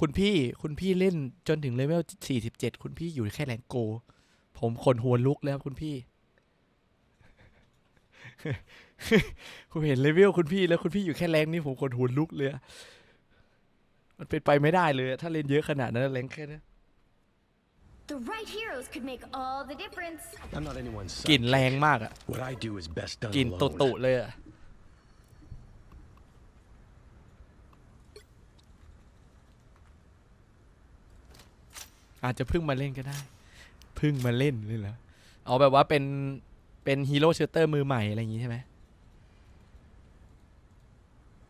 คุณพี่คุณพี่เล่นจนถึงเลเวล47คุณพี่อยู่แค่แรงโก ผมขนหัวลุกแล้วคุณพี่ผมเห็นเลเวลคุณพี่แล้วคุณพี่อยู่แค่แรงนี้ผมขนหัวลุกเลยอะมันเป็นไปไม่ได้เลยอะถ้าเล่นเยอะขนาดนั้นแรงแค่เนี้ย The right heroes could make all the difference. I'm not anyone's กลิ่น son. แรงมากอะ What I do is best done กลิ่นตุ alone. ตุๆเลยอะ อาจจะเพิ่งมาเล่นก็ได้เพิ่งมาเล่นเลยเหรอเอาแบบว่าเป็นเป็นฮีโร่เชลเตอร์มือใหม่อะไรอย่างงี้ใช่ไหม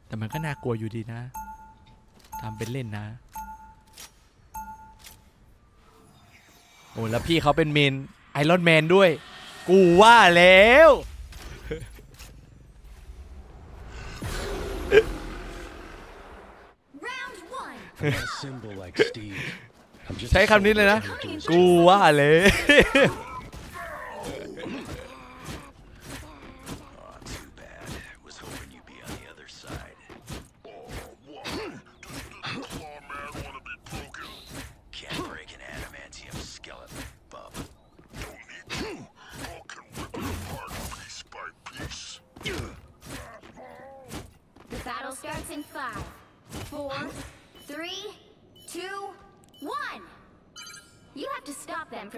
แต่มันก็น่ากลัวอยู่ดีนะทำเป็นเล่นนะ โอ้แล้วพี่เขาเป็นเมนไอรอนแมนด้วย กูว่าแล้ว Round one. I'm not a symbol like Steve. I'm just ใช้ a คำนี้เลยนะ soldier who does กูว่าเลย Too bad. Was hoping you'd be on the other side. Can't break an adamantium skeleton, bub. The battle starts in five, four,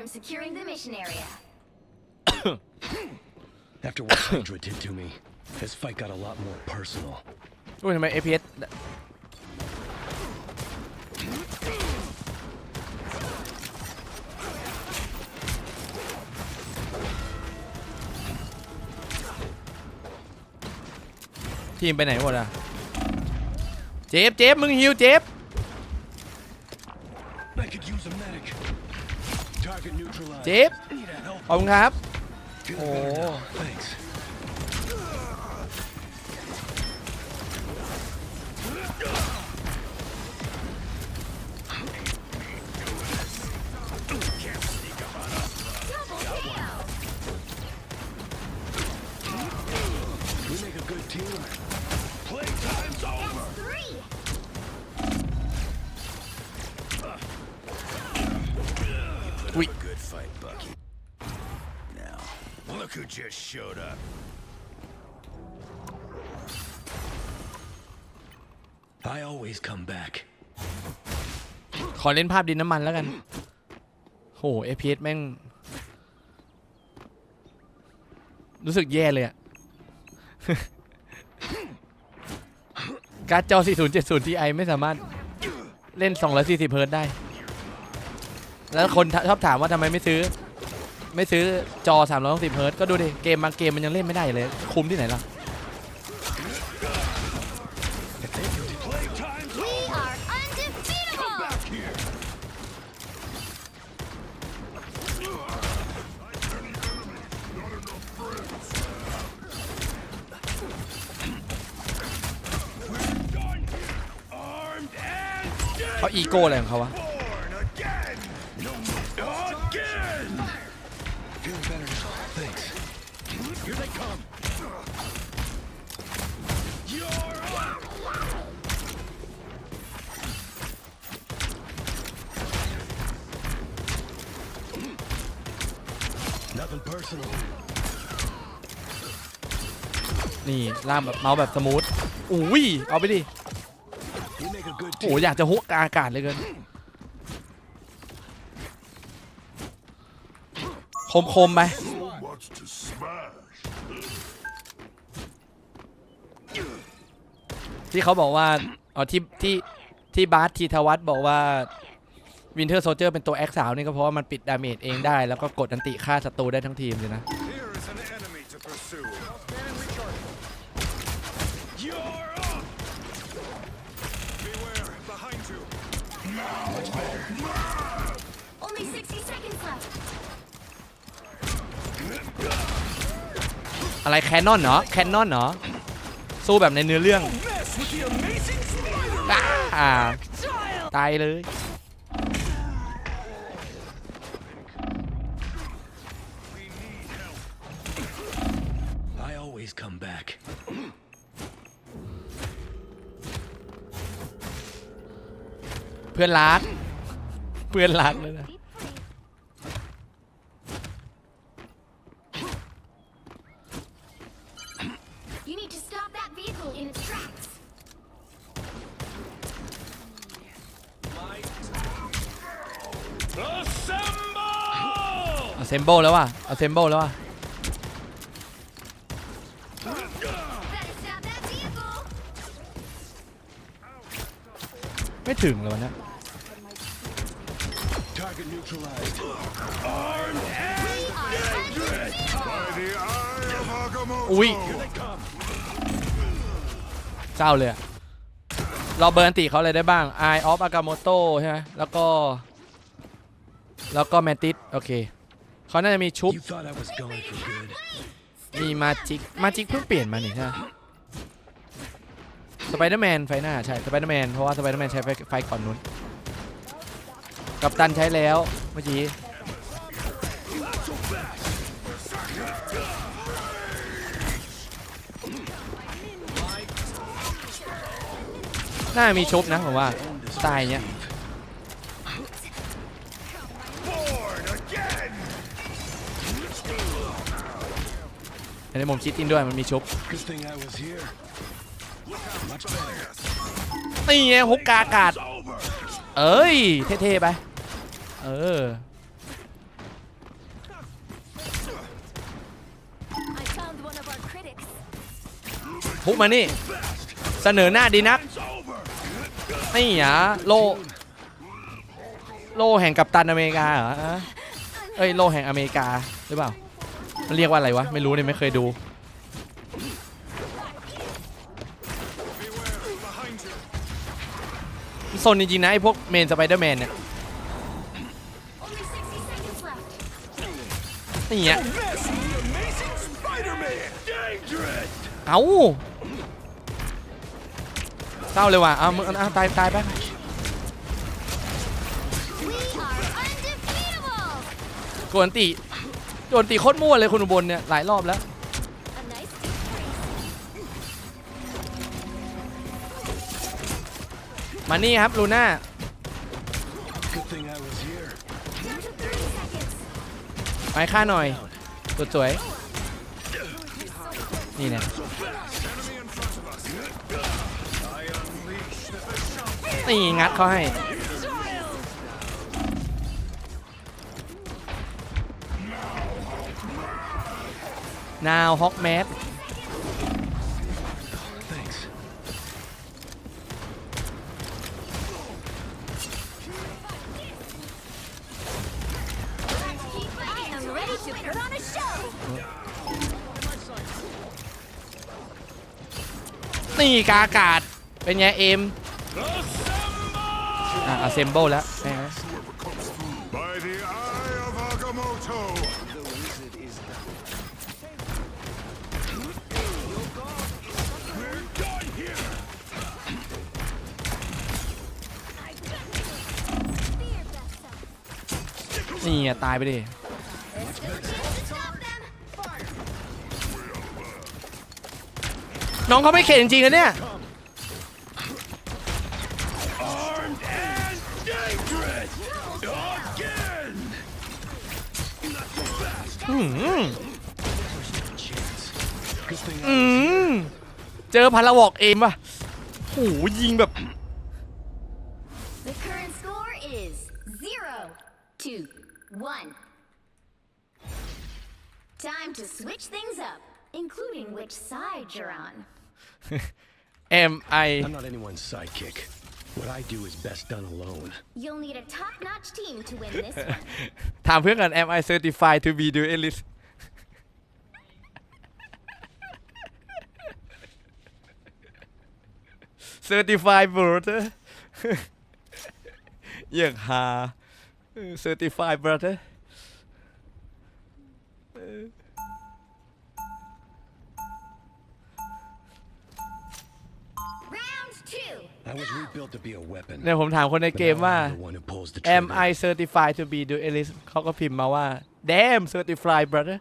securing the mission area. After what Hydra did to me, this fight got a lot more personal. อุ้ยทำไม APS ทีมไปไหนหมดอ่ะ เจฟเจฟมึงฮิวเจฟ จิ๊บขอบคุณครับ โอ้ just showed up. I always come back. ขอเล่นภาพดินน้ำมันแล้วกัน โห APS แม่ง รู้สึกแย่เลยอะการ์ดจอ 4070 Ti ไม่สามารถเล่น 240 เฮิร์ตซ์ได้ แล้วคนชอบถามว่าทำไมไม่ซื้อ ไม่ซื้อจอ360เฮิร์ตซ์ก็ดูดิ เกมบางเกมมันยังเล่นไม่ได้เลย คุ้มที่ไหนล่ะ We are undefeatable. here. Armed and เขาอีโก้อะไรของเขาวะ นี่ล่ามแบบเมาส์แบบสมูทอุ้ยเอาไปดิโอ้อยากจะฮุกกลางอากาศเลยเกินคมคมไปที่เขาบอกว่าอ๋อที่ที่ที่บาสทีทวัตบอกว่า วินเทอร์โซเจอร์เป็นตัวแอคสาวนี่ก็เพราะว่ามันปิดดาเมจเองได้ แล้วก็กดอันติฆ่าศัตรูได้ทั้งทีมเลยนะ Here is an enemy to pursue. You're up. Beware, behind you. Only 60 seconds left. อะไรแคนนอนเนาะแคนนอนเนาะสู้แบบในเนื้อเรื่อง Mess with the amazing spider. อ่า ตายเลย พื่อนรัก เพื่อนรักเลยนะ You need to stop that vehicle in its tracks. Assemble! เอาเซมโบแล้วว่ะเอาเซมโบแล้วว่ะ Better stop that vehicle. ไม่ถึงเลยวันนี้ Target neutralized. We are undefeated. By the eye of Agamotto. อุ้ยเศร้าเลยอะเราเบิร์นติเขาอะไรได้บ้าง Eye of Agamotto ใช่ไหมแล้วก็ แล้วก็แมนติสโอเคเขาน่าจะมีชุบ You thought I was gone for good. มีมาจิก มาจิกเพิ่งเปลี่ยนมาหนิใช่ไหมสไปเดอร์แมนไฟหน้า ใช่ สไปเดอร์แมน เพราะว่าสไปเดอร์แมนใช้ไฟไฟก่อนนู้น กับตันใช้แล้วเมื่อกี้น่ามีชุบนะผมว่าสไตล์เนี้ย Born again. อันนี้ผมคิดอินด้วยมันมีชุบนี่ไงฮุกกาอากาศเอ้ย เท่ๆไป เออ I found one of our critics. ฮุกมานี่ เสนอหน้าดีนักนี่หรอโล โลแห่งกัปตันอเมริกาเหรอเอ้ยโลแห่งอเมริกาหรือเปล่า มันเรียกว่าอะไรวะ ไม่รู้เนี่ยไม่เคยดู โซนจริงๆนะไอพวกเมนสไปเดอร์แมนเนี่ย นี่อะ This is the amazing Spider-Man! Dangerous! เอ้าเศร้าเลยว่ะเอามึงเอาตายตายไป We are undefeatable. กวนตีโดนตีโคตรมั่วเลยคุณอุบลเนี่ยหลายรอบแล้ว A nice victory. มานี่ครับลูน่า ไปฆ่าหน่อยสวยนี่เนี่ยนี่งัดเขาให้นาวฮอกแมส นี่กาอากาศ เป็นไงเอมอะอ s เซมเบิลแล้วแม่ง By the eye of Agamotto. We're done here. นี่อะตายไปดิ น้องเขาไม่เข็ดจริงๆอะเนี่ย Armed and dangerous! Again! Not so fast! อืม Chance. Good thing อื I was here. มเจอพาราบอกเอมป่ะโหยิงแบบ The current score is zero to one. Time to switch things up, including which side you're on. am I I'm not anyone's sidekick. What I do is best done alone. You'll need a top-notch team to win this one. ถามเพื่อนกัน am I certified to be duelist certified brother อย่างฮา certified brother เนี่ยผมถามคนใน but เกม now ว่า I'm the one who pulls the am trigger. I certified to be duelist เขาก็พิมพ์มาว่า damn certified brother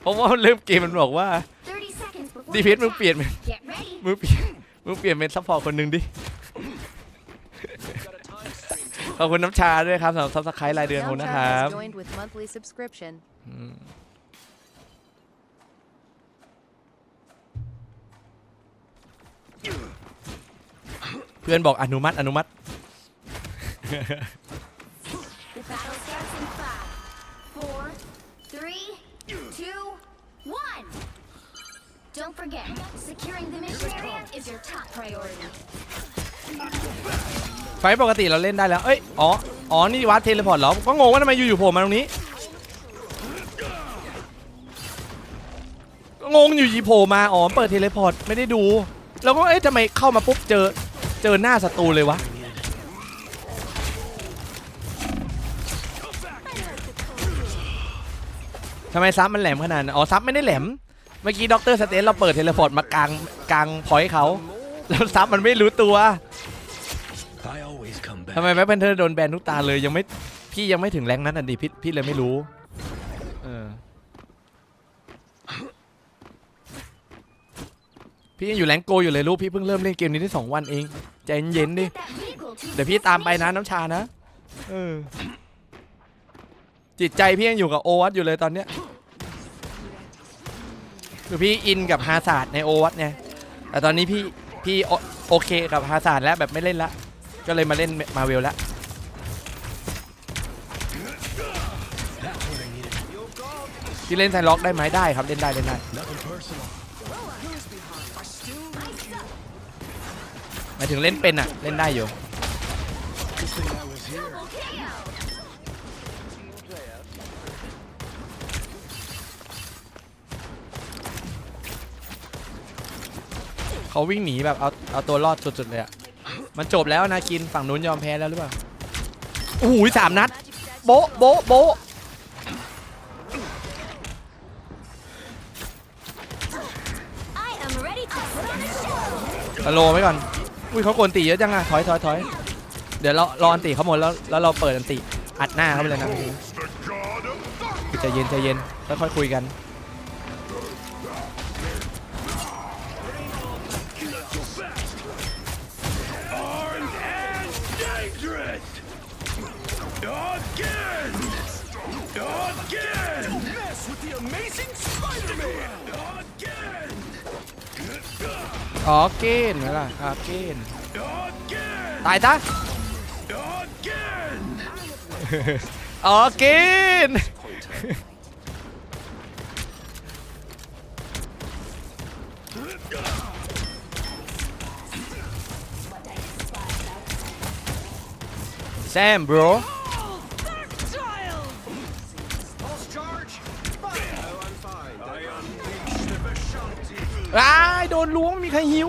เพราะว่ามันเริ่มเกมมันบอกว่า30 seconds before ดีเพ the ชมึง attack. เปลี่ยนเป็น Get ready. มือเปลี่ยนมึงเปลี่ยนเป็นซัพพอร์ตคนหนึ่งดิขอบคุณน้ำชาด้วยครับสำหรับซับสไครต์รายเดือนของคุณนะค Yamcha รับ พื่อนบอกอนุมัติอนุมัติ The battle starts in five, four, three, two, one. Don't forget, securing the mission area is your top priority. ไฟล์ปกติเราเล่นได้แล้ว เอ้ย อ๋อ อ๋อ นี่วัดเทเลพอร์ตเหรอ ก็งงว่าทำไมอยู่ๆโผล่มาตรงนี้ งงอยู่ยีโผล่มา อ๋อ เปิดเทเลพอร์ต ไม่ได้ดู แล้วก็ เอ๊ะทำไมเข้ามาปุ๊บเจอ เจอหน้าศัตรูเลยวะ ทำไมซับมันแหลมขนาดนั้นอ๋อซับไม่ได้แหลม เมื่อกี้ด็อกเตอร์สเตนเราเปิดเทเลพอร์ตมากลางกลางพอยต์เขา แล้วซับมันไม่รู้ตัว I always come back. ทำไมแม็กเพนเทอร์โดนแบนทุกตาเลยยังไม่พี่ยังไม่ถึงแรงนั้นอะดิพี่พี่เลยไม่รู้เออ พี่ยังอยู่แรงโกอยู่เลยลูกพี่เพิ่งเริ่มเล่นเกมนี้ได้สองวันเองใจเย็นๆดิเดี๋ยวพี่ตามไปนะน้ำชานะเออจิตใจพี่ยังอยู่กับโอวัตอยู่เลยตอนเนี้ยคือพี่อินกับฮาศาสในโอวัตเนี่ยแต่ตอนนี้พี่พี่โอโอเคกับฮาศาสแล้วแบบไม่เล่นละก็เลยมาเล่นมาเวลละพี่เล่นไซล็อกได้ไหมได้ครับเล่นได้เล่นได้ หมายถึงเล่นเป็นอะเล่นได้อยู่เขาวิ่งหนีแบบเอาเอาตัวรอดสุดๆเลยอะมันจบแล้วนากินฝั่งนู้นยอมแพ้แล้วหรือเปล่าโอ้โหสามนัด โบ๊ะโบ๊ะโบ๊ะ I am ready to put on a show. สโลไว้ก่อน อุ้ยเขาโกนตีเยอะจังอะถอยถอยถอยเดี๋ยวเรารออันตีเขาหมดแล้วแล้วเราเปิดอันตีอัดหน้าเขาไปเลยนะใจเย็นใจเย็นค่อยๆคุยกัน อ๋อเกณฑ์ไหมล่ะอ่าเกณฑ์ Again. ตายซะ Again. อ๋อเกณฑ์แซม bro อ้ายโดนล้วงมีใครหิว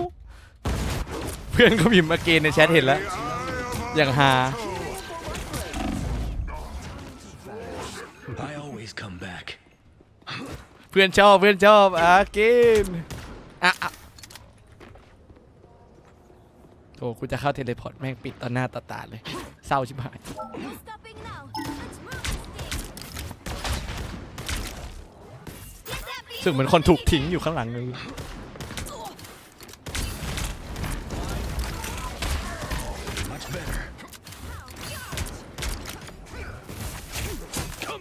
เพื่อนก็พิมพ์มาเกณฑ์ในแชทเห็นแล้ว อย่างฮา I always come back. เพื่อนชอบเพื่อนชอบอะเกณฑ์อะอะโอ้กูจะเข้าเทเลพอร์ตแม่งปิดต่อหน้าต่อตาเลย เศร้าชิบหาย No สึกเหมือนคนถูกทิ้งอยู่ข้างหลังเลย Much better.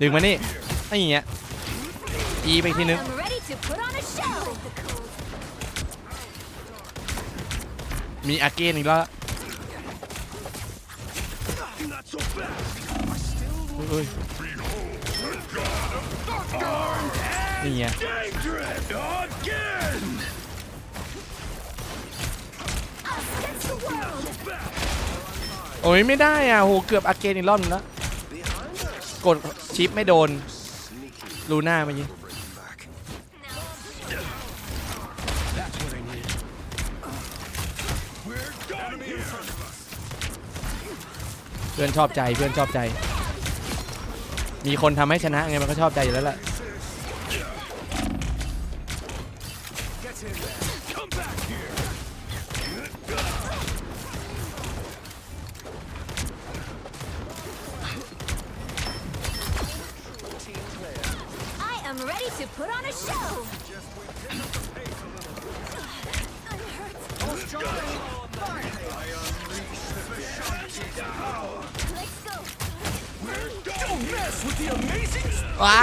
ดึงมานี่ไอ้เงี้ยอีไปอีกทีนึง I'm ready to put on a show. มีอาเกนอีกแล้ว Not so fast. เอ้ย นี่ไงโอ้ยไม่ได้อะโหเกือบอาเกนอีกรอบนึงแล้วกดชิปไม่โดนลูน่าเมื่อกี้เพื่อนชอบใจเพื่อนชอบใจ มีคนทำให้ชนะไงมันก็ชอบใจอยู่แล้วแหละ ว้า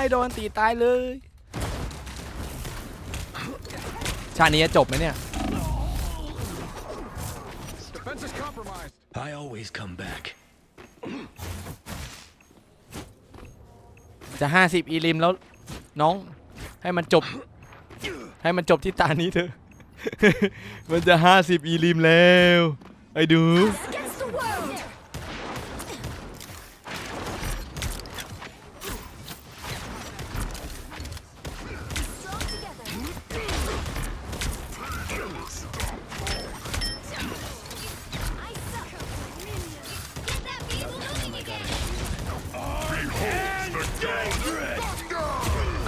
ยโดนตีตายเลย ชาตินี้จะจบไหมเนี่ย Defense is compromised. I always come back. จะห้าสิบอีลิมแล้วน้อง ให้มันจบ ให้มันจบที่ตานี้เถอะ มันจะห้าสิบอีลิมแล้ว ไอ้ดู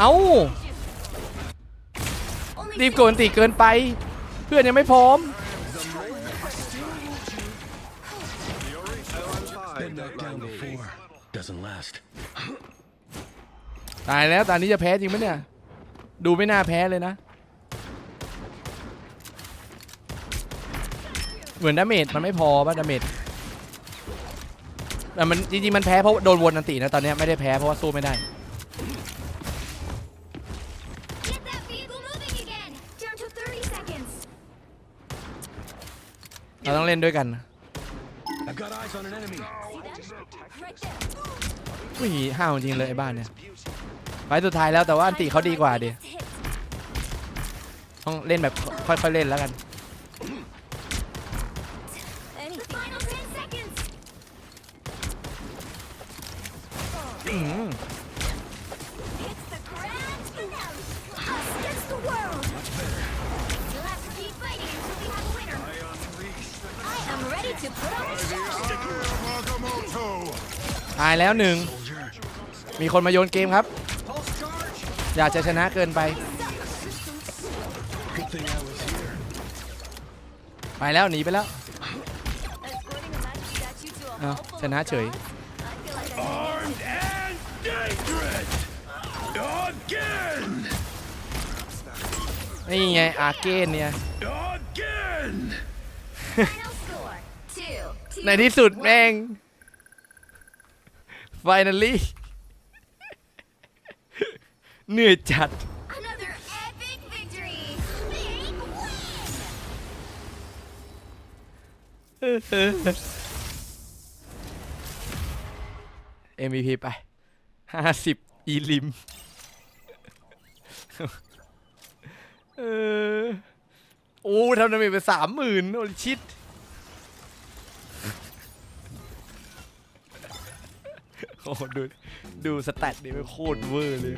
เอ้ารีบโกนตีเกินไป เพื่อนยังไม่พร้อม ตายแล้วตอนนี้จะแพ้จริงไหมเนี่ย ดูไม่น่าแพ้เลยนะ เหมือนดาเมจมันไม่พอป่ะดาเมจแต่มันจริงๆมันแพ้เพราะโดนวนอันตินะตอนนี้ไม่ได้แพ้เพราะว่าสู้ไม่ได้ เราต้องเล่นด้วยกัน I've got eyes on an enemy. Right there! อุ้ยห้าวจริงเลยไอ้บ้านเนี่ยไฟล์สุดท้ายแล้วแต่ว่าอันติเขาดีกว่าดิ Hit. ต้องเล่นแบบค่อยๆเล่นแล้วกัน The final 10 seconds! อื้อ ตายแล้วหนึ่ง มีคนมาโยนเกมครับ Pulse charge. อยากจะชนะเกินไป Good thing I was here. ไปแล้วหนีไปแล้ว Escorting a magic statue to a อ้าว hall full ชนะ of เฉย gods? I feel like I Armed and dangerous. Again. นี่ไงอาร์เกนเนี่ย ในที่สุดแม่ง finally เหนื่อยจัด Another epic victory. Big win. MVP ไปห้าสิบอีลิม เออ โอ้ทำดาเมจไปสามหมื่นโอ้ชิด โอ้ดูดูสแตทนี่มันโคตรเวอร์เลย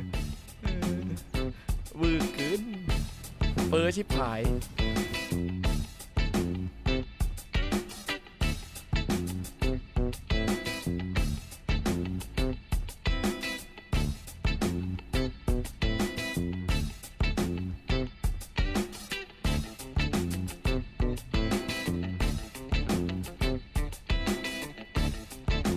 เออเวอร์เกินเปอร์ชิบหาย Final